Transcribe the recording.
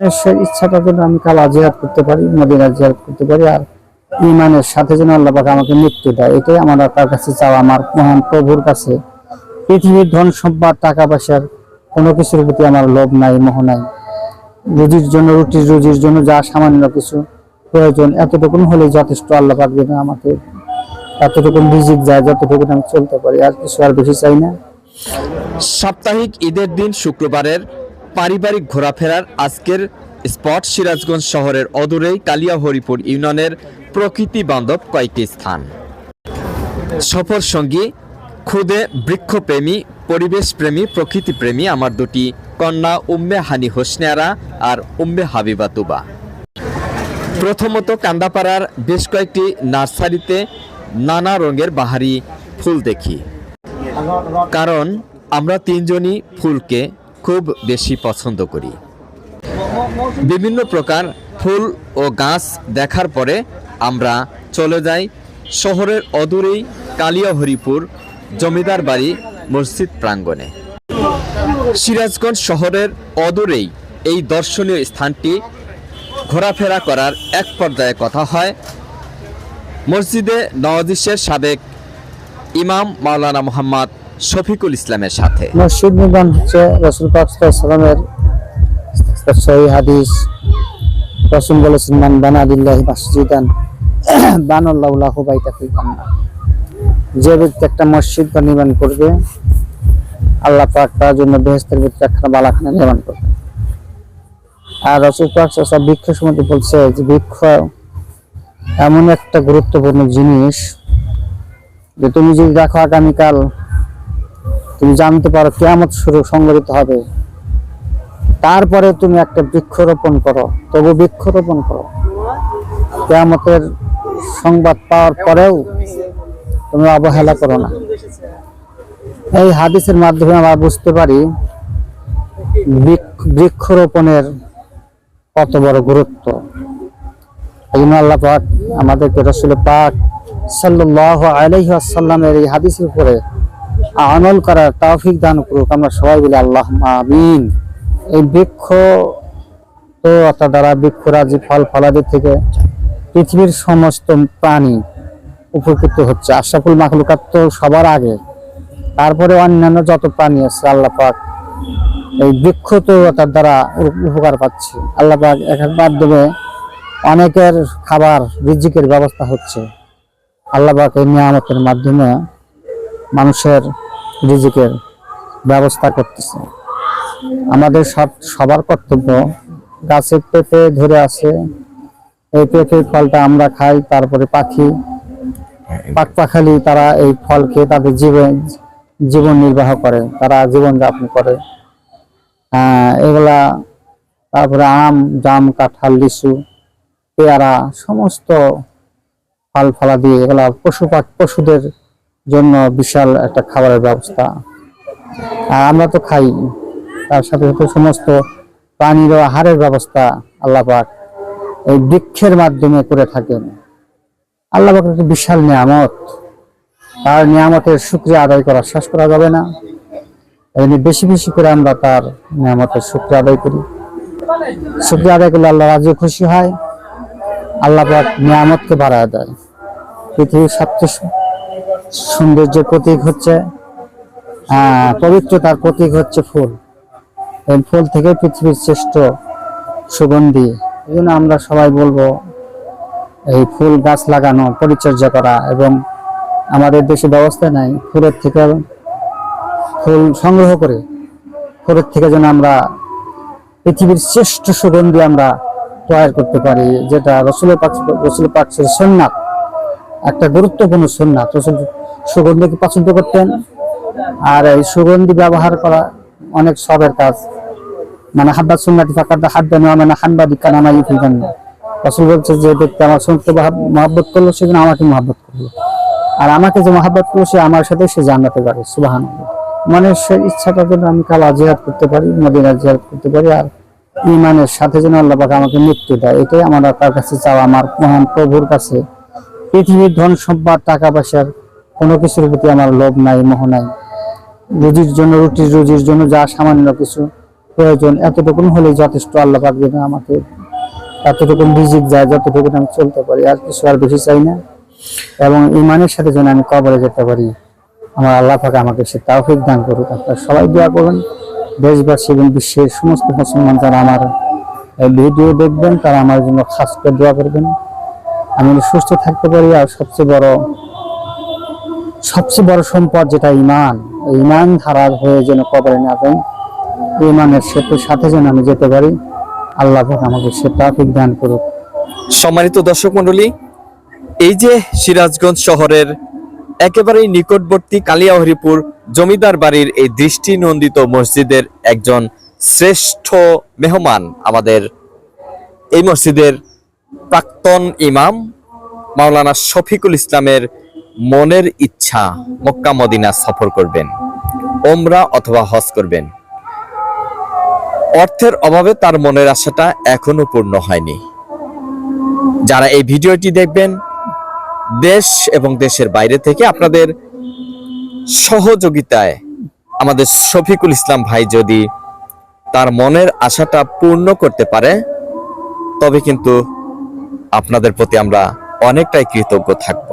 সে ইচ্ছাটা যেন আমি কালা জিহাদ করতে পারি মদিনা জিহাদ করতে পারি, আর ইমানের সাথে যেন আল্লাহ আমাকে মৃত্যু দেয়। এটাই আমার তার কাছে চাওয়া, আমার মহান প্রভুর কাছে। পৃথিবীর ধন সম্পদ, টাকা পয়সার কোনো কিছুর প্রতি আমার লোভ নাই, মোহ নাই। রুজির জন্য রুটির রুজির জন্য যা সামান্য কিছু প্রয়োজন এতটুকু হলে যথেষ্ট আল্লাহ পাক যেন আমাকে এতটুকু রিজিক যায় যতটুকু আমি চলতে পারি। আর কিছু আর বেশি চাই না। সাপ্তাহিক ঈদের দিন শুক্রবারের পারিবারিক ঘোরাফেরার আজকের স্পট সিরাজগঞ্জ শহরের অদূরেই কালিয়া হরিপুর ইউনিয়নের প্রকৃতি বান্ধব কয়েকটি স্থান। সফর সঙ্গী খুদে বৃক্ষপ্রেমী, পরিবেশপ্রেমী, প্রকৃতিপ্রেমী আমার দুটি কন্যা উম্মে হানি হোসনেয়ারা আর উম্মে হাবিবা তুবা। প্রথমত কান্দাপাড়ার বেশ কয়েকটি নার্সারিতে নানা রঙের বাহারি ফুল দেখি। কারণ আমরা তিনজনই ফুলকে খুব বেশি পছন্দ করি। বিভিন্ন প্রকার ফুল ও গাছ দেখার পরে আমরা চলে যাই শহরের অদূরেই কালিয়া হরিপুর জমিদার বাড়ি মসজিদ প্রাঙ্গণে। সিরাজগঞ্জ শহরের অদূরেই এই দর্শনীয় স্থানটি ঘোরাফেরা করার এক পর্যায়ে কথা হয়। মসজিদে নওয়াজিশের সাবেক ইমাম মাওলানা মোহাম্মদ শফিকুল ইসলামের সাথে। মসজিদ নির্মাণ হচ্ছে রসুল পাকসালামের সহি হাদিস। রসুল বলেছেন, মান বানাদিল্লাহি মসজিদান বানাল্লাহু বাইতা যে ব্যক্তি একটা মসজিদ বা নির্মাণ করবে, আল্লাহ পাক তার জন্য বেহেস্তের ভিতরে একটা বালাখানা নির্মাণ করবে। আর রসুল পাক সাল্লাল্লাহু বৃক্ষ সম্বন্ধে বলছে যে বৃক্ষ এমন একটা গুরুত্বপূর্ণ জিনিস যে, তুমি যদি দেখো আগামীকাল তুমি জানতে পারো কেয়ামত শুরু সংগঠিত হবে। তারপরে তুমি একটা বৃক্ষরোপণ করো। তবু বৃক্ষরোপণ করো। কেয়ামতের সংবাদ পাওয়ার পরেও তুমি অবহেলা করো না। এই হাদিসের মাধ্যমে আমরা বুঝতে পারি, বৃক্ষ- বৃক্ষরোপণের কত বড় গুরুত্ব। আল্লাহ পাক আমাদেরকে রসুল পাক সাল্লাহ আলহিহাসাল্লামের এই হাদিসের উপরে আমল করার তৌফিক দান করুক, আমরা সবাই বলি আল্লাহ আমিন। এই বৃক্ষ তো অর্থাৎ দ্বারা বৃক্ষরাজি ফল ফলাদি থেকে পৃথিবীর সমস্ত প্রাণী উপকৃত হচ্ছে আশাফুল মাখলুকাত তো সবার আগে। তারপরে অন্যান্য যত প্রাণী আছে, আল্লাহ পাক এই বৃক্ষ তো তার দ্বারা উপকার পাচ্ছে, আল্লাহ পাক এক মাধ্যমে অনেকের খাবার রিজিকের ব্যবস্থা হচ্ছে। আল্লাহ পাক এই নিয়ামতের মাধ্যমে মানুষের রিজিকের ব্যবস্থা করতেছে। আমাদের সব সবার কর্তব্য গাছে পেঁপে ধরে আছে। এই পেঁপে ফলটা আমরা খাই, তারপরে পাখি। পাক পাখালি তারা এই ফল খেয়ে তাদের জীবন জীবন নির্বাহ করে, তারা জীবন যাপন করে এগুলা তারপরে আম, জাম, কাঁঠাল, লিচু, পেয়ারা, সমস্ত ফল ফলা দিয়ে এগুলা পশু পশুদের জন্য বিশাল একটা খাবারের ব্যবস্থা। আর আমরা তো খাই। তার সাথে সাথে সমস্ত প্রাণীর আহারের ব্যবস্থা আল্লাহ পাক এই বৃক্ষের মাধ্যমে করে থাকেন। আল্লাহ পাক একটা বিশাল নিয়ামত। তার নিয়ামতের শুক্রিয়া আদায় করা শেষ করা যাবে না। এমনি বেশি বেশি করে আমরা তার নিয়ামতের শুক্রিয়া আদায় করি। শুক্রিয়া আদায় করলে আল্লাহ রাজি খুশি হয়। আল্লাহ পাক নিয়ামতকে বাড়ায় দেয়। পৃথিবীর সবচেয়ে সৌন্দর্যের প্রতীক হচ্ছে পবিত্রতার প্রতীক হচ্ছে ফুল। এই ফুল থেকে পৃথিবীর শ্রেষ্ঠ সুগন্ধি। এই জন্য আমরা সবাই বলব, এই ফুল গাছ লাগানো, পরিচর্যা করা এবং আমাদের দেশে ব্যবস্থা নাই ফুলের থেকে ফুল সংগ্রহ করে, ফুলের থেকে যেন আমরা পৃথিবীর শ্রেষ্ঠ সুগন্ধি আমরা তৈরি করতে পারি, যেটা রসুল পাক রসুল পাকসের সন্ন্যাত একটা গুরুত্বপূর্ণ সন্ন্যাত রসুল সুগন্ধিকে পছন্দ করতেন। আর এই সুগন্ধি ব্যবহার করা অনেক সবের কাজ। মানে হাব্বা সুন্নাতি ফাঁকার হাব্বা নেওয়া মানে হানবা দিকা নামা ইফিল জান্ন রসুল বলছে যে ব্যক্তি আমার সঙ্গে মহাব্বত করল সেদিন আমাকে মহাব্বত করল। আর আমাকে যে মহাব্বত করল, সে আমার সাথে সে জান্নাতে পারে সুবাহান মানে সে ইচ্ছাটা যেন আমি কালা জিহাদ করতে পারি মদিনা জিহাদ করতে পারি, আর ইমানের সাথে যেন আল্লাহ পাক আমাকে মৃত্যু দেয়, এটাই আমার তার কাছে চাওয়া। আমার মহান প্রভুর কাছে পৃথিবীর ধন সম্পদ, টাকা পয়সার কোনো কিছুর প্রতি আমার লোভ নাই, মোহ নাই। রুজির জন্য, রুটির রুজির জন্য যা সামান্য কিছু প্রয়োজন, এতটুকুন হলেই যথেষ্ট। আল্লাহ পাক দেবেন আমাকে এতটুকুন রিজিক যায় যতটুকু আমি চলতে পারি। আর কিছু আর বেশি চাই না। এবং ইমানের সাথে যেন আমি কবরে যেতে পারি। আমার আল্লাহ পাক আমাকে সে তাওফিক দান করুক। আপনারা সবাই দোয়া করবেন দেশবাসী এবং বিশ্বের সমস্ত মুসলমান যারা আমার ভিডিও দেখবেন, তারা আমার জন্য খাস করে দোয়া করবেন। আমি সুস্থ থাকতে পারি। আর সবচেয়ে বড় সবচেয়ে বড় সম্পদ যেটা ইমান ইমান ধারা হয়ে যেন কবরে না ইমানের সেতুর সাথে যেন আমি যেতে পারি, আল্লাহ আমাকে সে তাফিক দান করুক। সম্মানিত দর্শক মণ্ডলী, এই যে সিরাজগঞ্জ শহরের একেবারেই নিকটবর্তী কালিয়াহরিপুর জমিদার বাড়ির এই দৃষ্টিনন্দিত মসজিদের একজন শ্রেষ্ঠ মেহমান আমাদের এই মসজিদের প্রাক্তন ইমাম, মাওলানা শফিকুল ইসলামের মনের ইচ্ছা মক্কা মদিনা সফর করবেন ওমরা অথবা হজ করবেন। অর্থের অভাবে তার মনের আশাটা এখনও পূর্ণ হয়নি। যারা এই ভিডিওটি দেখবেন, দেশ এবং দেশের বাইরে থেকে আপনাদের সহযোগিতায় আমাদের শফিকুল ইসলাম ভাই যদি তার মনের আশাটা পূর্ণ করতে পারে, তবে কিন্তু আপনাদের প্রতি আমরা অনেকটাই কৃতজ্ঞ থাকব।